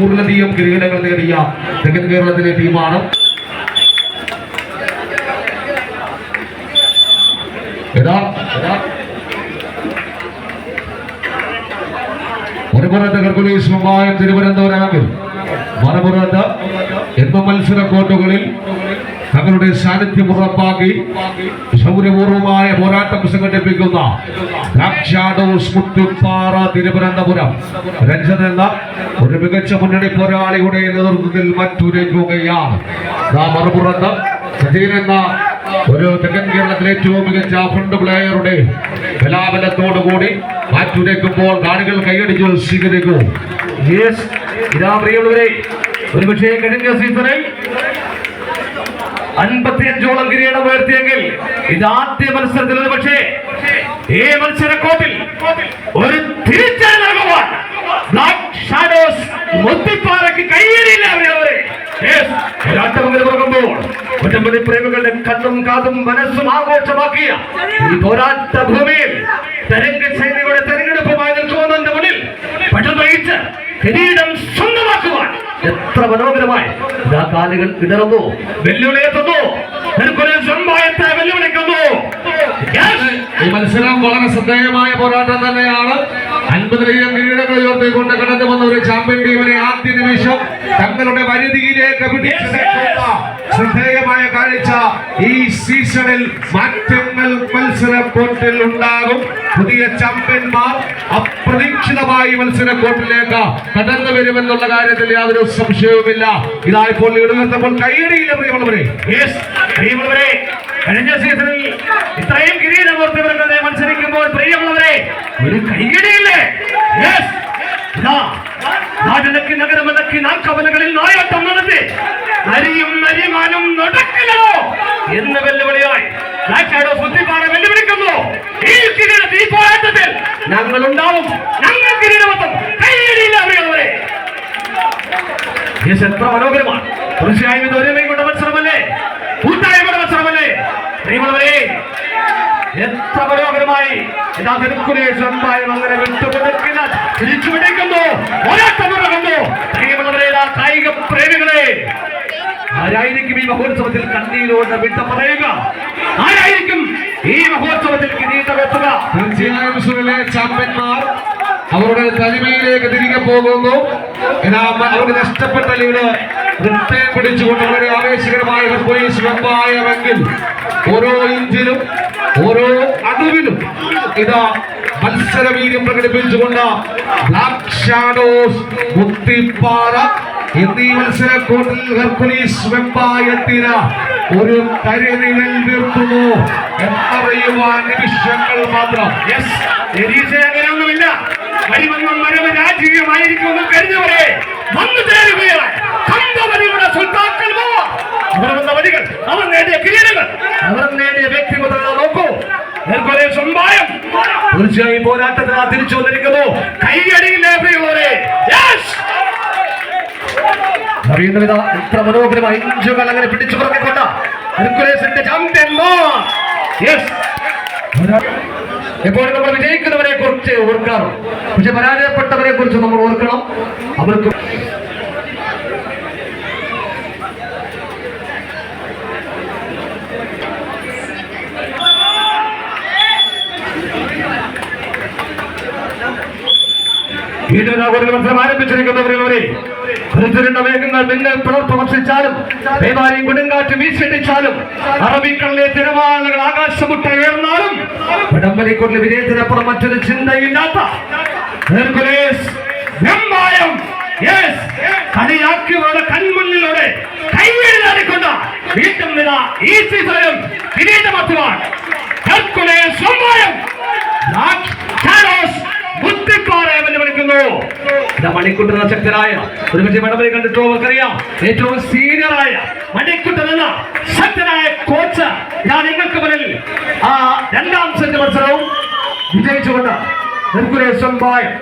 നൂറിലധികം കിരീടങ്ങൾ നേടിയ തെക്കൻ കേരളത്തിലെ ടീമാണ്. മലപ്പുറത്ത് ഹെർക്കുലീസ് മുമ്പായം തിരുവനന്തപുരം. മറുപുറത്ത് എന്ന മത്സര കോർട്ടുകളിൽ തങ്ങളുടെ സാന്നിധ്യം ഉറപ്പാക്കി ശൗര്യപൂർവമായ പോരാട്ടം സംഘടിപ്പിക്കുന്ന തിരുവനന്തപുരം. രഞ്ജൻ എന്ന ഒരു മികച്ച മുന്നണി പോരാളിയുടെ നേതൃത്വത്തിൽ മറ്റൊരുങ്ങുകയാണ് നാം മറുപുറത്ത് സജീൻ എന്ന ഒരു തെക്കൻ കേരളത്തിലെ ഏറ്റവും മികച്ച ഫ്രണ്ട് പ്ലെയറുടെ ബലാബലത്തോടുകൂടി മാറ്റുരയ്ക്കുമ്പോൾ കാണികൾ കൈയടിച്ച് സ്വീകരിക്കും. ഒരു പക്ഷേ കഴിഞ്ഞ സീസണിൽ അൻപത്തിയഞ്ചോളം കിരീടം ഉയർത്തിയെങ്കിൽ ഇത് ആദ്യ മത്സരത്തിൽ ഒരു പക്ഷേ ഈ മത്സരക്കോട്ടിൽ ഒരു തിരിച്ചടി നൽകുവാൻ ഒറ്റമ്പതി പ്രേമികളുടെ കണ്ണും കാതും മനസ്സും ആഘോഷമാക്കിയ ഈ പോരാട്ട ഭൂമിയിൽ തരംഗ തെരഞ്ഞെടുപ്പുമായി നിൽക്കുന്നതിന്റെ മുന്നിൽ പട്ടുനയിച്ച് കിരീടം എത്ര മനോഹരമായി കാലുകൾ ഇടറുന്നു. വെല്ലുവിളിയെത്തുന്നു വെല്ലുവിളിക്കുന്നു. Yes. ഈ മത്സരം വളരെ ശ്രദ്ധേയമായ പോരാട്ടം തന്നെയാണ്. അൻപതിലധികം കിരീടങ്ങൾ ഉയർത്തിക്കൊണ്ട് കടന്നു വന്ന ഒരു ചാമ്പ്യൻ ടീമിനെ ആദ്യ നിമിഷം തങ്ങളുടെ പരിധിയിലേക്ക് പിടിച്ചെടുക്കുന്ന ശ്രദ്ധേയമായ കാഴ്ച ഈ സീസണിൽ മാറ്റങ്ങൾ മത്സരക്കോട്ടിൽ ഉണ്ടാകും പുതിയ ചാമ്പ്യന്മാർ അപ്രതീക്ഷിതമായി മത്സര കോർട്ടിലേക്ക് കടന്നു വരുമെന്നുള്ള കാര്യത്തിൽ യാതൊരു സംശയവുമില്ല. ഇതായപ്പോൾ ഇടുന്നപ്പോൾ കൈയടിയില്ല പ്രിയമുള്ളവരെ പ്രിയമുള്ളവരെ കഴിഞ്ഞ സീസണിൽ ഇത്രയും കിരീടമൂർത്തിവർഗത്തെ മത്സരിക്കുമ്പോൾ പ്രിയമുള്ളവരെ ഒരു കൈയടിയില്ലേ നാടിനക്ക് നഗരമലക്ക് നാൽക്കവലകളിൽ നായാട്ടം നടത്തി. നരിയും നരിമാനും നടക്കില്ലോ എന്ന് വെല്ലുവിളിയായി ബ്ലാക്ക് ഷാഡോ ബുദ്ധിപ്പാറ വെല്ലുവിളിക്കുന്നു ഈ കിരീട ഈ പോരാട്ടത്തിൽ ഞങ്ങൾ ഉണ്ടാവും ഞങ്ങൾ കിരീടമൊത്തം കൈയടിയില്ല പ്രിയമുള്ളവരെ യെസ് എത്ര മനോഹരമാണ്. തീർച്ചയായും ഇത് ഒരുമയുടെ മത്സരമല്ലേ? കൂട്ടായ്മയുടെ മത്സരമല്ലേ? പ്രിയമുള്ളവരെ എത്ര മനോഹരമായി ഇതാ തിരുക്കുലേശ്വരമ്പായും അങ്ങനെ വിട്ടുപിടിക്കുന്ന തിരിച്ചു പിടിക്കുന്നു പോരാട്ടം തുടങ്ങുന്നു പ്രിയമുള്ളവരെ ഇതാ കായിക പ്രേമികളെ ആരായിരിക്കും ഈ മഹോത്സവത്തിൽ കണ്ണീരോട് വിട്ട പറയുക? ആരായിരിക്കും ഈ മഹോത്സവത്തിൽ കിരീടമെത്തുക. തീർച്ചയായും സുനിലെ ചാമ്പ്യന്മാർ അവരുടെ തനിമയിലേക്ക് തിരികെ പോകുന്നു. അവർക്ക് നഷ്ടപ്പെട്ട ലീഡ് റിട്ടേൺ പിടിച്ചുകൊണ്ട് വളരെ ആവേശകരമായ പോലീസ് വെമ്പായമെങ്കിൽ ഓരോ ഇഞ്ചിലും ഓരോ അണുവിലും ഇതാ മത്സരവീര്യം പ്രകടിപ്പിച്ചുകൊണ്ട് ബ്ലാക്ക് ഷാഡോസ് മുത്തിപ്പാറ എന്നീ മത്സര കോട്ടിൽ ഹെർക്കുലീസ് വെമ്പായത്തിന് ഒരു കരിനിഴൽ വീർത്തുന്നു എന്നറിയുവാൻ നിമിഷങ്ങൾ മാത്രം. യെസ് അങ്ങനെയൊന്നുമില്ല കരിമണ്ണും മരവ് രാജകീയമായിരിക്കുമെന്ന് കരുതിയവരെ വന്നു ചേരുകയാണ് കമ്പവരിയുടെ സുൽത്താക്കൽമോ അവർ വന്ന വഴികൾ അവർ നേടിയ കിരീടങ്ങൾ അവർ നേടിയ വ്യക്തിഗത നോക്കൂ. നെൽക്കൊലേ തീർച്ചയായും പോരാട്ടത്തിൽ ആ തിരിച്ചു വന്നിരിക്കുന്നു. കൈയടിയില്ലേ പ്രിയമുള്ളവരെ യെസ് അറിയുന്നവിധ എത്ര മനോഹരമായ ഇഞ്ചുകൾ അങ്ങനെ പിടിച്ചു പറഞ്ഞുകൊണ്ട് ഹെർക്കുലേസിന്റെ ചാമ്പ്യന്മാർ എപ്പോഴും നമ്മൾ വിജയിക്കുന്നവരെ കുറിച്ച് ഓർക്കണം പക്ഷെ പരാജയപ്പെട്ടവരെ കുറിച്ച് നമ്മൾ ഓർക്കണം. അവർക്ക് ആരംഭിച്ചിരിക്കുന്നവരെ കരുത്തരുണ്ട വേഗങ്ങൾ പിളർപ്പ് വർഷിച്ചാലും ദേവാലയം കൊടുങ്കാറ്റ് വീശിടിച്ചാലും അറബിക്കടലിലെ തിരമാലകൾ ആകാശമുട്ട ഉയർന്നാലും വടംവലിക്കൊണ്ടിൽ വിജയത്തിനപ്പുറം മറ്റൊരു ചിന്തയില്ലാത്ത! കളിയാക്കിയവരുടെ കൺമുന്നിലൂടെ കൈവെഴുതാടിക്കൊണ്ട് വീണ്ടും നില ഈ സീസണിലും കിരീടമത്തുവാൻ ഹെർക്കുലേസ് വെമ്പായം മണിക്കുട്ടൻ ശക്തരായ ഒരു പക്ഷേ വടംവലി കണ്ടിട്ടോ നമുക്കറിയാം ഏറ്റവും സീനിയറായ മണിക്കുട്ടൻ എന്ന ശക്തനായ കോച്ച് ഞാൻ നിങ്ങൾക്ക് മുന്നിൽ. ആ രണ്ടാം സെറ്റ് മത്സരവും വിജയിച്ചുകൊണ്ട്. ഹെർക്കുലേസ് വെമ്പായം